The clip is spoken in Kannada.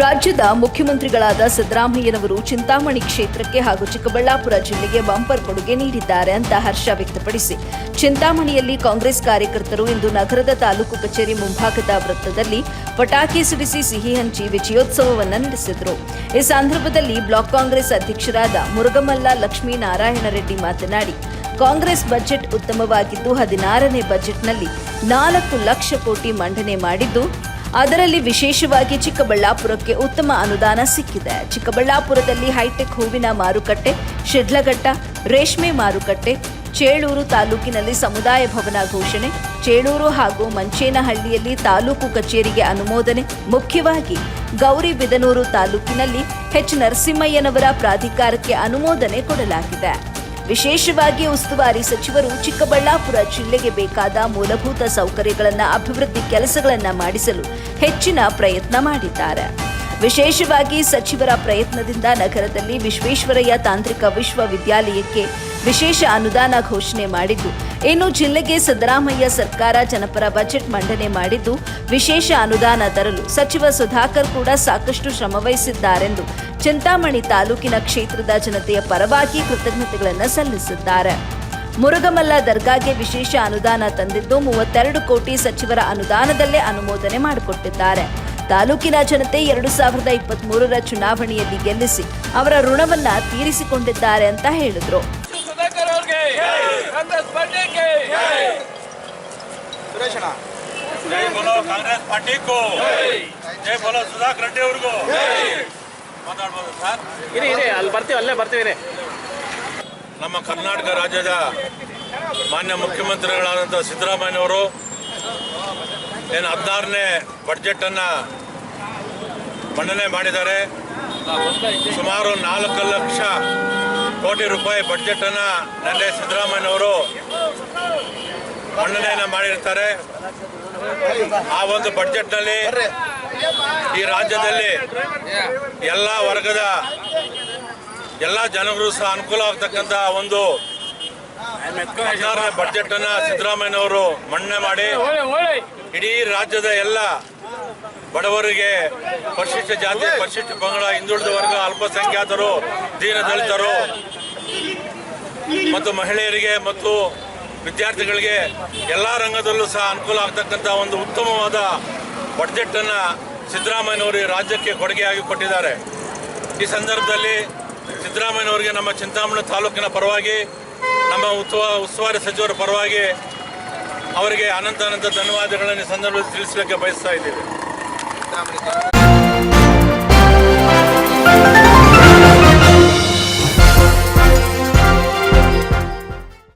ರಾಜ್ಯದ ಮುಖ್ಯಮಂತ್ರಿಗಳಾದ ಸಿದ್ದರಾಮಯ್ಯನವರು ಚಿಂತಾಮಣಿ ಕ್ಷೇತ್ರಕ್ಕೆ ಹಾಗೂ ಚಿಕ್ಕಬಳ್ಳಾಪುರ ಜಿಲ್ಲೆಗೆ ಬಂಪರ್ ಕೊಡುಗೆ ನೀಡಿದ್ದಾರೆ ಅಂತ ಹರ್ಷ ವ್ಯಕ್ತಪಡಿಸಿ. ಚಿಂತಾಮಣಿಯಲ್ಲಿ ಕಾಂಗ್ರೆಸ್ ಕಾರ್ಯಕರ್ತರು ಇಂದು ನಗರದ ತಾಲೂಕು ಕಚೇರಿ ಮುಂಭಾಗದ ವೃತ್ತದಲ್ಲಿ ಪಟಾಕಿ ಸಿಡಿಸಿ ಸಿಹಿ ಹಂಚಿ ವಿಜಯೋತ್ಸವವನ್ನು ನಡೆಸಿದರು. ಈ ಸಂದರ್ಭದಲ್ಲಿ ಬ್ಲಾಕ್ ಕಾಂಗ್ರೆಸ್ ಅಧ್ಯಕ್ಷರಾದ ಮುರುಗಮಲ್ಲ ಲಕ್ಷ್ಮೀನಾರಾಯಣ ರೆಡ್ಡಿ ಮಾತನಾಡಿ, ಕಾಂಗ್ರೆಸ್ ಬಜೆಟ್ ಉತ್ತಮವಾಗಿದ್ದು ಹದಿನಾರನೇ ಬಜೆಟ್ನಲ್ಲಿ ನಾಲ್ಕು ಲಕ್ಷ ಕೋಟಿ ಮಂಡನೆ ಮಾಡಿದ್ದು ಅದರಲ್ಲಿ ವಿಶೇಷವಾಗಿ ಚಿಕ್ಕಬಳ್ಳಾಪುರಕ್ಕೆ ಉತ್ತಮ ಅನುದಾನ ಸಿಕ್ಕಿದೆ. ಚಿಕ್ಕಬಳ್ಳಾಪುರದಲ್ಲಿ ಹೈಟೆಕ್ ಹೂವಿನ ಮಾರುಕಟ್ಟೆ, ಶಿಡ್ಲಘಟ್ಟ, ರೇಷ್ಮೆ ಮಾರುಕಟ್ಟೆ, ಚೇಳೂರು ತಾಲೂಕಿನಲ್ಲಿ ಸಮುದಾಯ ಭವನ ಘೋಷಣೆ, ಚೇಳೂರು ಹಾಗೂ ಮಂಚೇನಹಳ್ಳಿಯಲ್ಲಿ ತಾಲೂಕು ಕಚೇರಿಗೆ ಅನುಮೋದನೆ, ಮುಖ್ಯವಾಗಿ ಗೌರಿಬಿದನೂರು ತಾಲೂಕಿನಲ್ಲಿ ಹೆಚ್ ನರಸಿಂಹಯ್ಯನವರ ಪ್ರಾಧಿಕಾರಕ್ಕೆ ಅನುಮೋದನೆ ಕೊಡಲಾಗಿದೆ. ವಿಶೇಷವಾಗಿ ಉಸ್ತುವಾರಿ ಸಚಿವರು ಚಿಕ್ಕಬಳ್ಳಾಪುರ ಜಿಲ್ಲೆಗೆ ಬೇಕಾದ ಮೂಲಭೂತ ಸೌಕರ್ಯಗಳನ್ನು ಅಭಿವೃದ್ಧಿ ಕೆಲಸಗಳನ್ನು ಮಾಡಿಸಲು ಹೆಚ್ಚಿನ ಪ್ರಯತ್ನ ಮಾಡಿದ್ದಾರೆ. ವಿಶೇಷವಾಗಿ ಸಚಿವರ ಪ್ರಯತ್ನದಿಂದ ನಗರದಲ್ಲಿ ವಿಶ್ವೇಶ್ವರಯ್ಯ ತಾಂತ್ರಿಕ ವಿಶ್ವವಿದ್ಯಾಲಯಕ್ಕೆ ವಿಶೇಷ ಅನುದಾನ ಘೋಷಣೆ ಮಾಡಿದ್ದು, ಇನ್ನು ಜಿಲ್ಲೆಗೆ ಸಿದ್ದರಾಮಯ್ಯ ಸರ್ಕಾರ ಜನಪರ ಬಜೆಟ್ ಮಂಡನೆ ಮಾಡಿದ್ದು, ವಿಶೇಷ ಅನುದಾನ ತರಲು ಸಚಿವ ಸುಧಾಕರ್ ಕೂಡ ಸಾಕಷ್ಟು ಶ್ರಮವಹಿಸಿದ್ದಾರೆಂದು ಚಿಂತಾಮಣಿ ತಾಲೂಕಿನ ಕ್ಷೇತ್ರದ ಜನತೆಯ ಪರವಾಗಿ ಕೃತಜ್ಞತೆಗಳನ್ನು ಸಲ್ಲಿಸಿದ್ದಾರೆ. ಮುರುಗಮಲ್ಲ ದರ್ಗಾಗೆ ವಿಶೇಷ ಅನುದಾನ ತಂದಿದ್ದು, ಮೂವತ್ತೆರಡು ಕೋಟಿ ಸಚಿವರ ಅನುದಾನದಲ್ಲೇ ಅನುಮೋದನೆ ಮಾಡಿಕೊಟ್ಟಿದ್ದಾರೆ. ತಾಲೂಕಿನ ಜನತೆ ಎರಡು ಸಾವಿರದ ಇಪ್ಪತ್ತ್ ಮೂರರ ಚುನಾವಣೆಯಲ್ಲಿ ಗೆಲ್ಲಿಸಿ ಅವರ ಋಣವನ್ನ ತೀರಿಸಿಕೊಂಡಿದ್ದಾರೆ ಅಂತ ಹೇಳಿದ್ರು. ಸುಧಾಕರ್ ಅವ್ರಿಗೆ ಕಾಂಗ್ರೆಸ್ ಪಾರ್ಟಿಗೆ ಸುರೇಶಣ್ಣ. ಜೈ ಬೋಲೋ ಕಾಂಗ್ರೆಸ್ ಪಾರ್ಟಿಗೂ ಜೈ! ಬೋಲೋ ಸುಧಾಕರ್ ರೆಡ್ಡಿ ಅವ್ರಿಗೂ ಮಾತಾಡ್ಬೋದು ಸರ್. ಇರಿ ಇರಿ ಅಲ್ಲಿ ಬರ್ತೀವಿ ಅಲ್ಲೇ ಬರ್ತೀವಿ ನಮ್ಮ ಕರ್ನಾಟಕ ರಾಜ್ಯದ ಮಾನ್ಯ ಮುಖ್ಯಮಂತ್ರಿಗಳಾದಂಥ ಸಿದ್ದರಾಮಯ್ಯನವರು ಏನು ಹದಿನಾರನೇ ಬಡ್ಜೆಟನ್ನು ಮಂಡನೆ ಮಾಡಿದ್ದಾರೆ. ಸುಮಾರು ನಾಲ್ಕು ಲಕ್ಷ ಕೋಟಿ ರೂಪಾಯಿ ಬಡ್ಜೆಟನ್ನು ನಿನ್ನೆ ಸಿದ್ದರಾಮಯ್ಯನವರು ಮಂಡನೆಯನ್ನು ಮಾಡಿರ್ತಾರೆ. ಆ ಒಂದು ಬಡ್ಜೆಟ್ನಲ್ಲಿ ಈ ರಾಜ್ಯದಲ್ಲಿ ಎಲ್ಲ ವರ್ಗದ ಎಲ್ಲ ಜನಗಳು ಸಹ ಅನುಕೂಲ ಆಗ್ತಕ್ಕಂಥ ಒಂದು ಬಜೆಟ್ ಅನ್ನ ಸಿದ್ದರಾಮಯ್ಯನವರು ಮನ್ನಣೆ ಮಾಡಿ ಇಡೀ ರಾಜ್ಯದ ಎಲ್ಲ ಬಡವರಿಗೆ ಪರಿಶಿಷ್ಟ ಜಾತಿ ಪರಿಶಿಷ್ಟ ಪಂಗಡ ಹಿಂದುಳಿದ ವರ್ಗ ಅಲ್ಪಸಂಖ್ಯಾತರು ದೀನ ದಲಿತರು ಮತ್ತು ಮಹಿಳೆಯರಿಗೆ ಮತ್ತು ವಿದ್ಯಾರ್ಥಿಗಳಿಗೆ ಎಲ್ಲ ರಂಗದಲ್ಲೂ ಸಹ ಅನುಕೂಲ ಆಗ್ತಕ್ಕಂಥ ಒಂದು ಉತ್ತಮವಾದ ಬಡ್ಜೆಟ್ ಅನ್ನ ಸಿದ್ದರಾಮಯ್ಯನವರು ರಾಜ್ಯಕ್ಕೆ ಕೊಡುಗೆಯಾಗಿ ಕೊಟ್ಟಿದ್ದಾರೆ. ಈ ಸಂದರ್ಭದಲ್ಲಿ ಸಿದ್ದರಾಮಯ್ಯನವರಿಗೆ ನಮ್ಮ ಚಿಂತಾಮಣಿ ತಾಲೂಕಿನ ಪರವಾಗಿ ನಮ್ಮ ಉತ್ಸವ ಉಸ್ತುವಾರಿ ಸಚಿವರ ಪರವಾಗಿ ಅವರಿಗೆ ಅನಂತ ಅನಂತ ಧನ್ಯವಾದಗಳನ್ನು ಸಂದರ್ಭದಲ್ಲಿ ತಿಳಿಸಲಿಕ್ಕೆ ಬಯಸ್ತಾ ಇದ್ದೀವಿ.